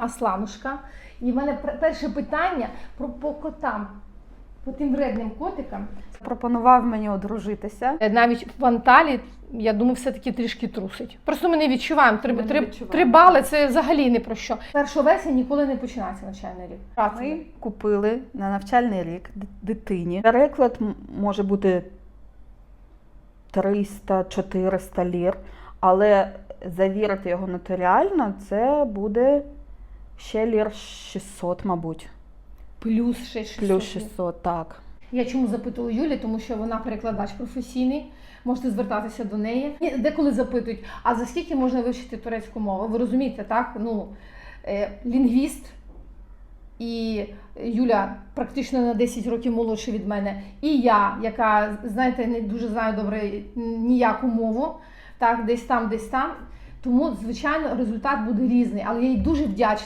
Асланушка. І в мене перше питання про по котам, по тим вредним котикам. Пропонував мені одружитися. Е, Навіть в Анталі, я думаю, все-таки трішки трусить. Просто ми не відчуваємо. Три, Ми не три, відчуваємо. три бали це взагалі не про що. 1 вересня ніколи не починається навчальний рік. Ми купили на навчальний рік дитині. Переклад може бути 300-400 лір, але завірити його нотаріально це буде ще лір 600, мабуть. Плюс ще 600. Плюс 600, так. Я чому запитую Юлі, тому що вона перекладач професійний. Можете звертатися до неї. Деколи запитують, а за скільки можна вивчити турецьку мову? Ви розумієте, так? Ну, е, лінгвіст і Юля практично на 10 років молодша від мене, і я, яка, знаєте, не дуже знаю добре ніяку мову, так, десь там, десь там. Тому, звичайно, результат буде різний, але я їй дуже вдячна.